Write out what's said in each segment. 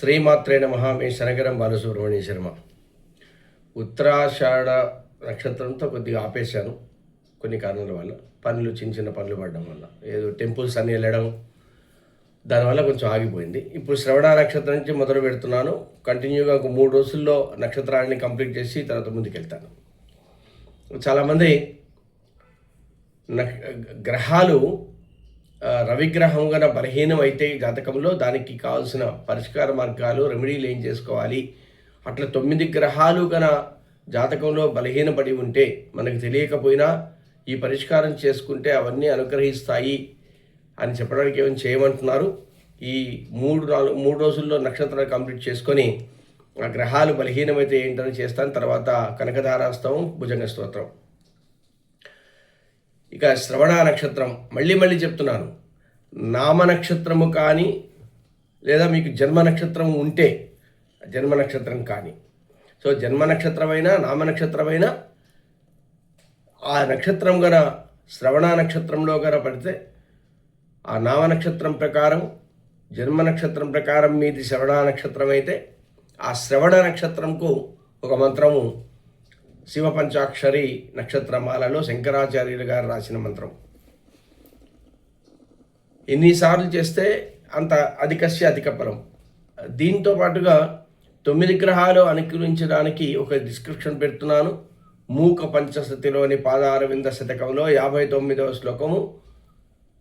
శ్రీమాత్రే నమ మీ శనగరం బాలసుబ్రహ్మణ్య శర్మ. ఉత్తరాషాఢ నక్షత్రంతో కొద్దిగా ఆపేశాను కొన్ని కారణాల వల్ల. పనులు చిన్న చిన్న పనులు పడడం వల్ల. ఏదో టెంపుల్స్ అన్నీ వెళ్ళడం దానివల్ల కొంచెం ఆగిపోయింది. ఇప్పుడు శ్రవణ నక్షత్రం నుంచి మొదలు పెడుతున్నాను. కంటిన్యూగా ఒక మూడు రోజుల్లో నక్షత్రాన్ని కంప్లీట్ చేసి తర్వాత ముందుకెళ్తాను. చాలామంది నక్ష- గ్రహాలు రవిగ్రహం గన బలహీనం అయితే జాతకంలో దానికి కావాల్సిన పరిష్కార మార్గాలు రెమెడీలు ఏం చేసుకోవాలి? అట్లా తొమ్మిది గ్రహాలు గన జాతకంలో బలహీనపడి ఉంటే మనకు తెలియకపోయినా ఈ పరిష్కారం చేసుకుంటే అవన్నీ అనుగ్రహిస్తాయి అని చెప్పడానికి ఏమైనా చేయమంటున్నారు? ఈ మూడు నాలుగు మూడు రోజుల్లో నక్షత్రాలు కంప్లీట్ చేసుకొని ఆ గ్రహాలు బలహీనమైతే ఏంటని చేస్తాను. తర్వాత కనకధారాస్తవం భుజంగ స్తోత్రం ఇక శ్రవణ నక్షత్రం మళ్ళీ మళ్ళీ చెప్తున్నాను. నామ నక్షత్రము కానీ లేదా మీకు జన్మ నక్షత్రం ఉంటే జన్మ నక్షత్రం కానీ. సో జన్మ నక్షత్రమైనా నామ నక్షత్రమైనా ఆ నక్షత్రం గన శ్రవణ నక్షత్రంలో గన పడితే ఆ నామ నక్షత్రం ప్రకారం జన్మ నక్షత్రం ప్రకారం మీది శ్రవణ నక్షత్రం అయితే ఆ శ్రవణ నక్షత్రంకు ఒక మంత్రము శివ పంచాక్షరి నక్షత్రమాలలో శంకరాచార్యులు గారు రాసిన మంత్రం. ఎన్నిసార్లు చేస్తే అంత అధికస్య అధిక ఫలం. దీంతో పాటుగా తొమ్మిది గ్రహాలు అనుకరించడానికి ఒక డిస్క్రిప్షన్ పెడుతున్నాను. మూక పంచశతిలోని పాదారవింద శతకంలో యాభై తొమ్మిదవ శ్లోకము.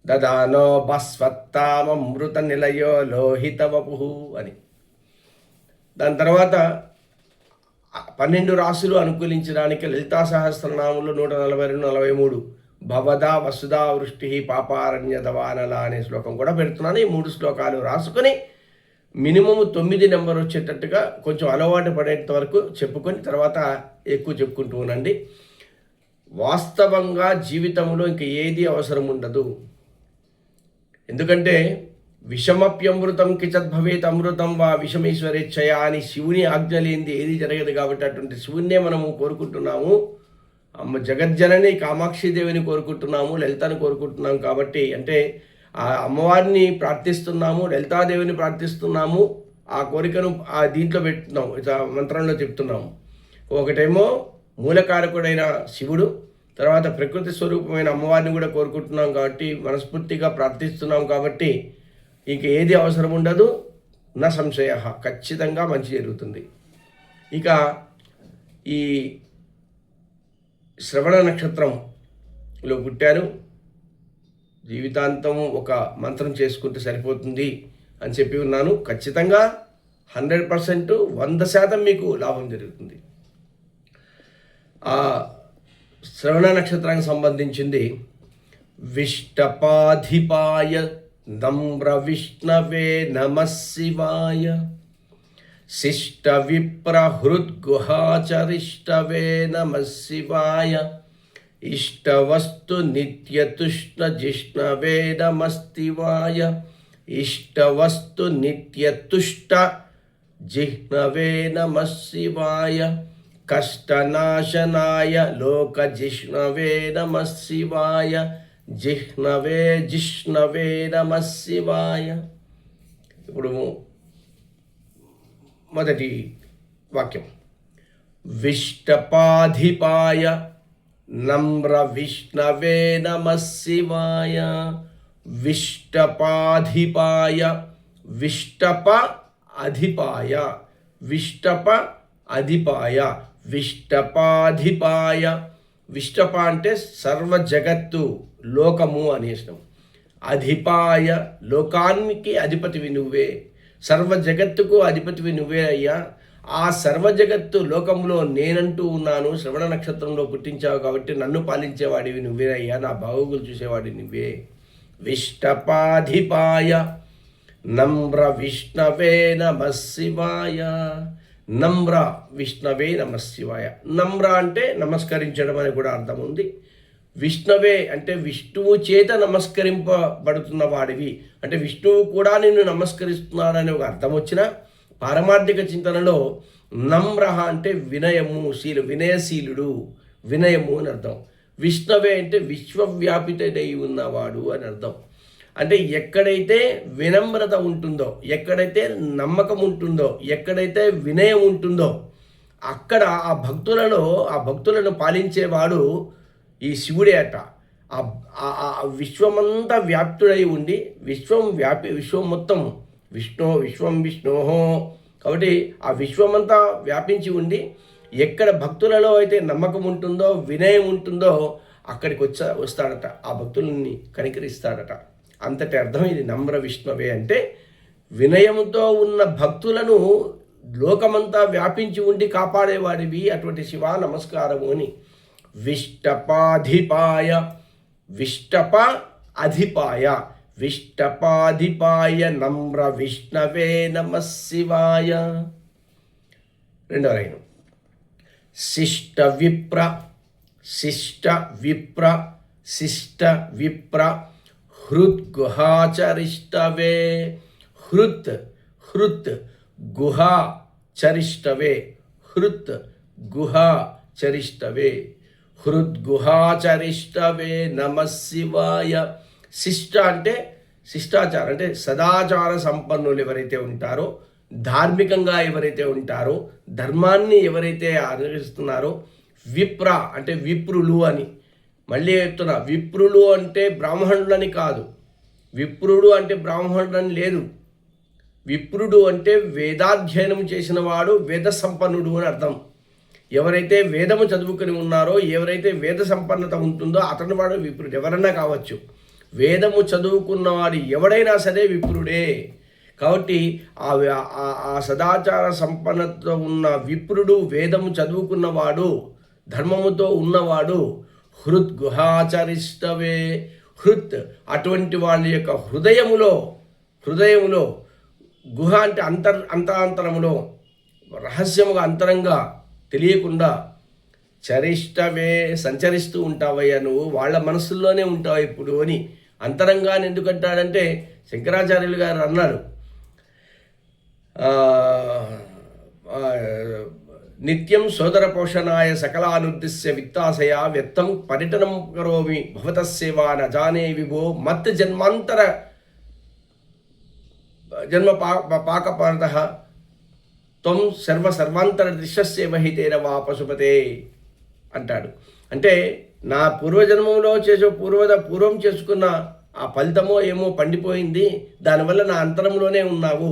దదానో భస్వత్తామృత నిలయో లోహిత వపు అని. దాని తర్వాత పన్నెండు రాసులు అనుకూలించడానికి లలితా సహస్రనాములు నూట నలభై రెండు నలభై మూడు. భవదా వసుదా వృష్టి పాపారణ్య దవానల అనే శ్లోకం కూడా పెడుతున్నాను. ఈ మూడు శ్లోకాలు రాసుకొని మినిమం తొమ్మిది నెంబర్ వచ్చేటట్టుగా కొంచెం అలవాటు పడేంత వరకు చెప్పుకొని తర్వాత ఎక్కువ చెప్పుకుంటూ ఉండండి. వాస్తవంగా జీవితంలో ఇంక ఏది అవసరం ఉండదు. ఎందుకంటే విషమప్యమృతం కిచత్ భవేత్ అమృతం వా విషమేశ్వరేచ్ఛయ అని శివుని ఆజ్ఞ లేనిది ఏది జరగదు కాబట్టి అటువంటి శివుణ్ణే మనము కోరుకుంటున్నాము. అమ్మ జగజ్జనని కామాక్షిదేవిని కోరుకుంటున్నాము లలితను కోరుకుంటున్నాం కాబట్టి అంటే ఆ అమ్మవారిని ప్రార్థిస్తున్నాము లలితాదేవిని ప్రార్థిస్తున్నాము ఆ కోరికను ఆ దీంట్లో పెట్టున్నాము మంత్రంలో చెప్తున్నాము. ఒకటేమో మూలకారకుడైన శివుడు తర్వాత ప్రకృతి స్వరూపమైన అమ్మవారిని కూడా కోరుకుంటున్నాం కాబట్టి మనస్ఫూర్తిగా ప్రార్థిస్తున్నాం కాబట్టి ఇంక ఏది అవసరం ఉండదు నా సంశయ. ఖచ్చితంగా మంచి జరుగుతుంది. ఇక ఈ శ్రవణ నక్షత్రంలో పుట్టారు. జీవితాంతం ఒక మంత్రం చేసుకుంటే సరిపోతుంది అని చెప్పి ఉన్నాను. ఖచ్చితంగా హండ్రెడ్ పర్సెంట్ వంద శాతం మీకు లాభం జరుగుతుంది. ఆ శ్రవణ నక్షత్రానికి సంబంధించింది విష్టపాధిపాయ నమ్ర విష్ణవే నమ శివాయ శిష్ట విప్రహృద్గుహాచరిష్టవే నమ శివాయ ఇష్టవస్తు నిత్యతుష్ణ జిష్ణవే నమస్తివాయ ఇష్టవస్తు నిత్యతుష్ట జిహ్నవే జిహ్నవే జిష్ణవే నమ శివాయ. ఇప్పుడు మొదటి వాక్యం. విష్టపాధిపాయ నమ్ర విష్ణవే నమ శివాయ. విష్టపాధిపాయ విష్టప అధిపాయ. విష్టప అధిపాయ విష్టపాధిపాయ. విష్టప అంటే సర్వ జగత్తు లోకము అనేసినాం అధిపాయ లోకానికి అధిపతివి నువ్వే. సర్వ జగత్తుకు అధిపతివి నువ్వే అయ్యా. ఆ సర్వ జగత్తు లోకంలో నేనంటూ ఉన్నాను. శ్రవణ నక్షత్రంలో పుట్టించావు కాబట్టి నన్ను పాలించేవాడివి నువ్వే అయ్యా. నా బాగోగులు చూసేవాడి నువ్వే. విష్టపాధిపాయ నమ్ర విష్ణవే నమ శివాయ. నమ్ర విష్ణవే నమ శివాయ. నమ్ర అంటే నమస్కరించడం అని కూడా అర్థం ఉంది. విష్ణవే అంటే విష్ణువు చేత నమస్కరింపబడుతున్న వాడివి. అంటే విష్ణువు కూడా నిన్ను నమస్కరిస్తున్నాడని ఒక అర్థం వచ్చిన పారమార్థిక చింతనలో నమ్ర అంటే వినయము శీలు వినయశీలుడు వినయము అని అర్థం. విష్ణవే అంటే విశ్వవ్యాపితై ఉన్నవాడు అని అర్థం. అంటే ఎక్కడైతే వినమ్రత ఉంటుందో ఎక్కడైతే నమ్మకం ఉంటుందో ఎక్కడైతే వినయం ఉంటుందో అక్కడ ఆ భక్తులలో ఆ భక్తులను పాలించేవాడు ఈ శివుడే అట. ఆ విశ్వమంతా వ్యాప్తుడై ఉండి విశ్వం వ్యాపి విశ్వం మొత్తం విష్ణు విశ్వం విష్ణోహో. కాబట్టి ఆ విశ్వమంతా వ్యాపించి ఉండి ఎక్కడ భక్తులలో అయితే నమ్మకం ఉంటుందో వినయం ఉంటుందో అక్కడికి వచ్చా వస్తాడట. ఆ భక్తులని కనికరిస్తాడట. అంతటి అర్థం ఇది నమ్ర విష్ణువే అంటే వినయముతో ఉన్న భక్తులను లోకమంతా వ్యాపించి ఉండి కాపాడేవాడివి అటువంటి శివ నమస్కారము అని. విష్టపాధిపాయ విష్టప అధిపాయ విష్టపాధిపాయ నమ్ర విష్ణవే నమ శివాయ. రెండవ లైను. శిష్ట విప్ర శిష్ట విప్ర శిష్ట విప్ర హృద్గుహాచరిష్టవే హృత్ హృత్ గుహా చరిష్టవే హృత్ గుహా చరిష్టవే హృద్గుహాచరిష్టవే నమశివాయ శిష్ట అంటే శిష్టాచారం అంటే సదాచార సంపన్నులు ఎవరైతే ఉంటారో ధార్మికంగా ఎవరైతే ఉంటారో ధర్మాన్ని ఎవరైతే ఆచరిస్తున్నారో విప్ర అంటే విప్రులు అని. మళ్ళీ చెప్తున్నా విప్రులు అంటే బ్రాహ్మణులని కాదు. విప్రుడు అంటే బ్రాహ్మణుడని లేదు. విప్రుడు అంటే వేదాధ్యయనం చేసిన వాడు వేద సంపన్నుడు అని అర్థం. ఎవరైతే వేదము చదువుకుని ఉన్నారో ఎవరైతే వేద సంపన్నత ఉంటుందో అతని వాడు విప్రుడు. ఎవరన్నా కావచ్చు. వేదము చదువుకున్నవాడు ఎవడైనా సరే విప్రుడే. కాబట్టి ఆ ఆ- సదాచార సంపన్నతతో ఉన్న విప్రుడు వేదము చదువుకున్నవాడు ధర్మముతో ఉన్నవాడు హృద్ గుహాచరిష్టవే. హృత్ అటువంటి వాళ్ళ యొక్క హృదయములో హృదయములో గుహ అంటే అంతర్ అంతరాంతరములో రహస్యముగా అంతరంగా తెలియకుండా చరిష్టమే సంచరిస్తూ ఉంటావయ్యా నువ్వు వాళ్ళ మనసుల్లోనే ఉంటావు ఇప్పుడు అని అంతరంగాన్ని ఎందుకంటాడంటే శంకరాచార్యులు గారు అన్నారు. నిత్యం సోదర పోషణాయ సకలానుద్దిశ్య విత్తాశయ వ్యక్తం పరిటనం కరోమి భవతస్సేవా న జానే విభో మత్ జన్మాంతర జన్మ పా పాకపాత త్వం సర్వ సర్వాంతర దృశ్యస్య వహితేన వా పశుపతే అంటాడు. అంటే నా పూర్వజన్మంలో చేసే పూర్వద పూర్వం చేసుకున్న ఆ ఫలితమో ఏమో పండిపోయింది దానివల్ల నా అంతరంలోనే ఉన్నావు.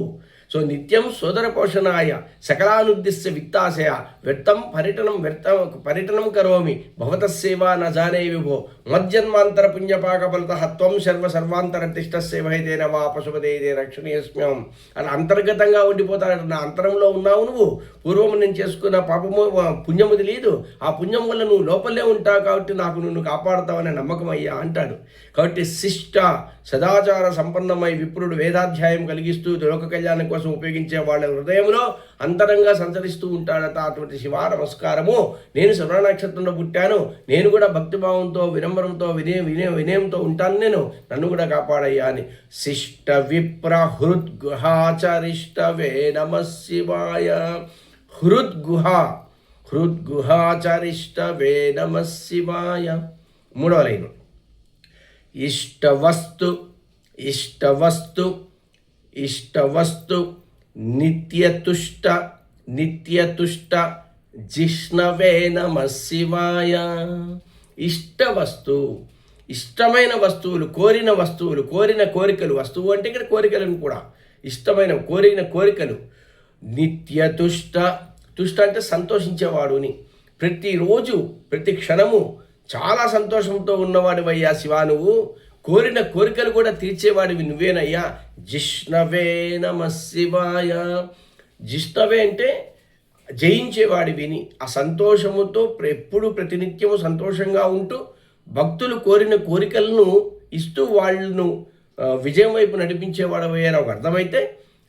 సో నిత్యం సోదర పోషణాయ సకలానుద్దిశ్య విత్తాశయ వ్యర్థం పరిటనం వ్యర్థం పరిటనం కరోమి భవతస్సేవా న జానే విభో మజ్జన్మాంతర పుణ్యపాక ఫలత త్వం సర్వ సర్వాంతర తిష్టస్సేవైతేన వా పశుపతే రక్షణీయస్మ్యం. అలా అంతర్గతంగా ఉండిపోతాడు నా అంతరంలో ఉన్నావు నువ్వు. పూర్వం నేను చేసుకున్న పాపము పుణ్యము తెలియదు ఆ పుణ్యం వల్ల నువ్వు లోపలే ఉంటావు కాబట్టి నాకు నువ్వు కాపాడతావనే నమ్మకం అయ్యా అంటాడు. కాబట్టి శిష్ట సదాచార సంపన్నమై విప్రుడు వేదాధ్యాయం కలిగిస్తూ లోక కళ్యాణం కోసం ఉపయోగించే వాళ్ళ హృదయంలో అంతరంగా సంచరిస్తూ ఉంటాడట అటువంటి శివ నమస్కారము. నేను శ్రవణ నక్షత్రంలో పుట్టాను. నేను కూడా భక్తిభావంతో వినమ్రంతో వినయ వినయ వినయంతో ఉంటాను నేను. నన్ను కూడా కాపాడయ్యా అని. శిష్ట విప్ర హృద్గుహాచరిష్టవే నమ శివాయ. హృద్గుహ హృద్గుహాచరిష్టవే నమ శివాయ. మూడవ లైను. ఇష్టవస్తు ఇష్టవస్తు ఇష్టవస్తు నిత్యతుష్ట నిత్యతుష్ట జిష్ణవే నమ ఇష్ట వస్తువు ఇష్టమైన వస్తువులు కోరిన వస్తువులు కోరిన కోరికలు వస్తువు అంటే ఇక్కడ కోరికలను కూడా ఇష్టమైన కోరిన కోరికలు. నిత్యతుష్ట తుష్ట అంటే సంతోషించేవాడుని. ప్రతిరోజు ప్రతి క్షణము చాలా సంతోషంతో ఉన్నవాడివయ్యా శివా నువ్వు. కోరిన కోరికలు కూడా తీర్చేవాడివి నువ్వేనయ్యా. జిష్ణవే నమ శివాయ. జిష్ణవే అంటే జయించేవాడివిని ఆ సంతోషముతో ఎప్పుడు ప్రతినిత్యము సంతోషంగా ఉంటూ భక్తులు కోరిన కోరికలను ఇస్తూ వాళ్ళను విజయం వైపు నడిపించేవాడవే అని ఒక అర్థమైతే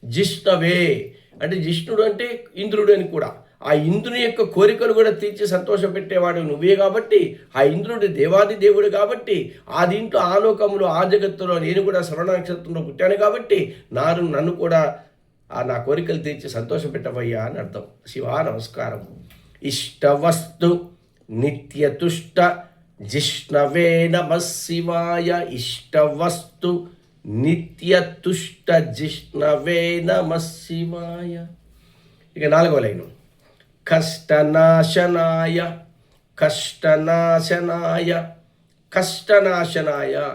జిష్ణవే. అంటే జిష్ణుడు అంటే ఇంద్రుడు అని కూడా. ఆ ఇంద్రుని యొక్క కోరికలు కూడా తీర్చి సంతోషపెట్టేవాడు నువ్వే కాబట్టి ఆ ఇంద్రుడు దేవాది దేవుడు కాబట్టి ఆ దీంట్లో ఆలోకములు ఆ జగత్తులో నేను కూడా శ్రవణ నక్షత్రంలో పుట్టాను కాబట్టి నారు నన్ను కూడా నా కోరికలు తీర్చి సంతోషపెట్టవయ్యా అని అర్థం. శివ నమస్కారం. ఇష్టవస్తు నిత్యతుష్ట జిష్ణవే నమ శివాయ. ఇష్టవస్తు నిత్యతుష్ట జిష్ణవే నమ శివాయ. ఇక నాలుగో లైను. కష్టనాశనాయ కష్టనాశనాయ కష్టనాశనాయ.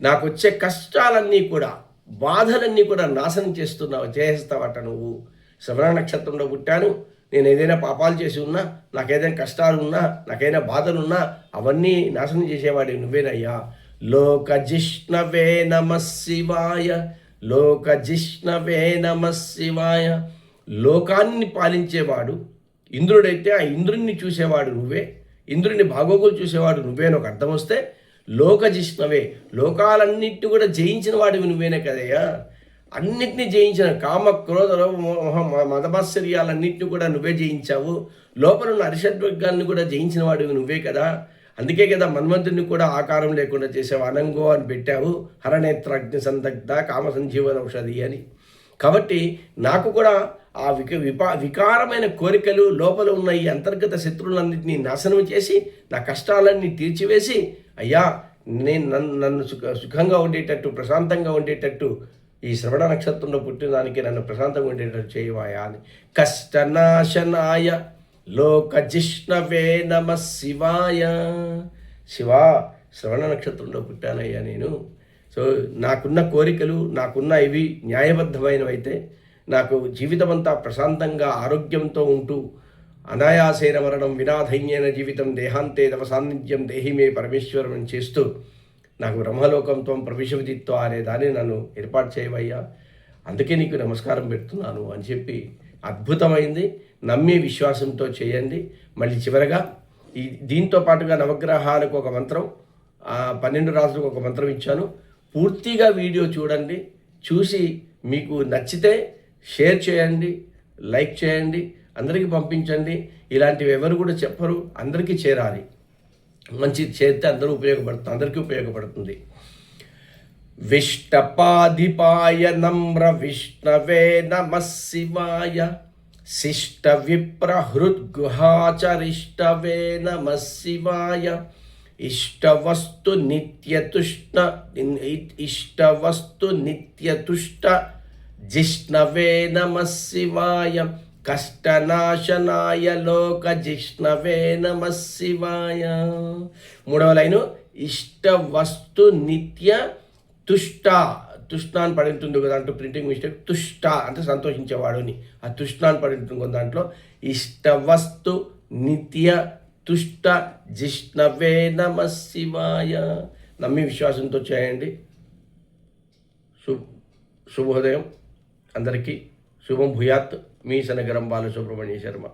నాకు వచ్చే కష్టాలన్నీ కూడా బాధలన్నీ కూడా నాశనం చేస్తున్నావు చేసేస్తావట నువ్వు. శ్రవణ నక్షత్రంలో పుట్టాను. నేను ఏదైనా పాపాలు చేసి ఉన్నా నాకేదైనా కష్టాలు ఉన్నా నాకైనా బాధలు ఉన్నా అవన్నీ నాశనం చేసేవాడి నువ్వేనయ్యా. లోక జిష్ణవే నమ శివాయ లోక జిష్ణవే నమ శివాయ. లోకాన్ని పాలించేవాడు ఇంద్రుడైతే ఆ ఇంద్రుణ్ణి చూసేవాడు నువ్వే. ఇంద్రుని భాగోగులు చూసేవాడు నువ్వే అని ఒక అర్థం వస్తే లోకజిష్ణవే. లోకాలన్నిటి కూడా జయించిన వాడివి నువ్వేనే కదయ్యా. అన్నిటినీ జయించిన కామ క్రోధ లోభ, మదమాశ్చర్యాలన్నింటినీ కూడా నువ్వే జయించావు. లోపల ఉన్న అరిషడ్వర్గాన్ని కూడా జయించిన వాడివి నువ్వే కదా. అందుకే కదా మన్వంతుడిని కూడా ఆకారం లేకుండా చేసావు. అనంగో అని పెట్టావు. హరనేత్రాగ్ని సందగ్ధ కామ సంజీవన ఔషధి అని. కాబట్టి నాకు కూడా ఆ విక విపా వికారమైన కోరికలు లోపల ఉన్న ఈ అంతర్గత శత్రువులన్నింటినీ నాశనం చేసి నా కష్టాలన్నీ తీర్చివేసి అయ్యా నేను నన్ను నన్ను సుఖ సుఖంగా ఉండేటట్టు ప్రశాంతంగా ఉండేటట్టు ఈ శ్రవణ నక్షత్రంలో పుట్టినదానికి నన్ను ప్రశాంతంగా ఉండేటట్టు చేయవాయా అని. కష్టనాశనాయ లోకజిష్ణవే నమ శివాయ. శివా శ్రవణ నక్షత్రంలో పుట్టానయ్యా నేను. సో నాకున్న కోరికలు నాకున్న ఇవి న్యాయబద్ధమైనవైతే నాకు జీవితమంతా ప్రశాంతంగా ఆరోగ్యంతో ఉంటూ అనాయాసేన మరణం వినాధైన్యైన జీవితం దేహాంతే తమ సాన్నిధ్యం దేహిమే పరమేశ్వరం అని చేస్తూ నాకు బ్రహ్మలోకంతో ప్రవిశవిదిత్వ అనే దాన్ని నన్ను ఏర్పాటు చేయవయ్యా. అందుకే నీకు నమస్కారం పెడుతున్నాను అని చెప్పి అద్భుతమైంది. నమ్మి విశ్వాసంతో చేయండి. మళ్ళీ చివరగా ఈ దీంతో పాటుగా నవగ్రహాలకు ఒక మంత్రం పన్నెండు రాజులకు ఒక మంత్రం ఇచ్చాను. పూర్తిగా వీడియో చూడండి. చూసి మీకు నచ్చితే షేర్ చేయండి. లైక్ చేయండి. అందరికీ పంపించండి. ఇలాంటివి ఎవరు కూడా చెప్పరు. అందరికీ చేరాలి. మంచి చేస్తే అందరూ ఉపయోగపడుతుంది. అందరికీ ఉపయోగపడుతుంది. విష్టపాధిపాయ నమ్ర విష్ణవే నమ శివాయ. శిష్ట విప్రహృద్గుహాచరిష్టవే నమ శివాయ. ఇష్టవస్తు నిత్యతుష్ణ ఇష్టవస్తు నిత్యతుష్ట జిష్ణవే నమ శివాయ. కష్టనాశనాయ లోక జిష్ణవే నమ శివాయ. మూడవ లైను ఇష్ట వస్తు నిత్య తుష్ట. తుష్ణ అని పడి ఉంటుంది కదా అంటూ ప్రింటింగ్ మిస్టేక్ తుష్ట అంటే సంతోషించేవాడుని ఆ తుష్ణ అని పడి ఉంటుంది కదా దాంట్లో ఇష్ట వస్తు నిత్య తుష్ట జిష్ణవే నమ శివాయ. నమ్మి విశ్వాసంతో చేయండి. శుభ శుభోదయం. అందరికీ శుభం భూయాత్. మీ సనగరం బాలసుబ్రహ్మణ్య శర్మ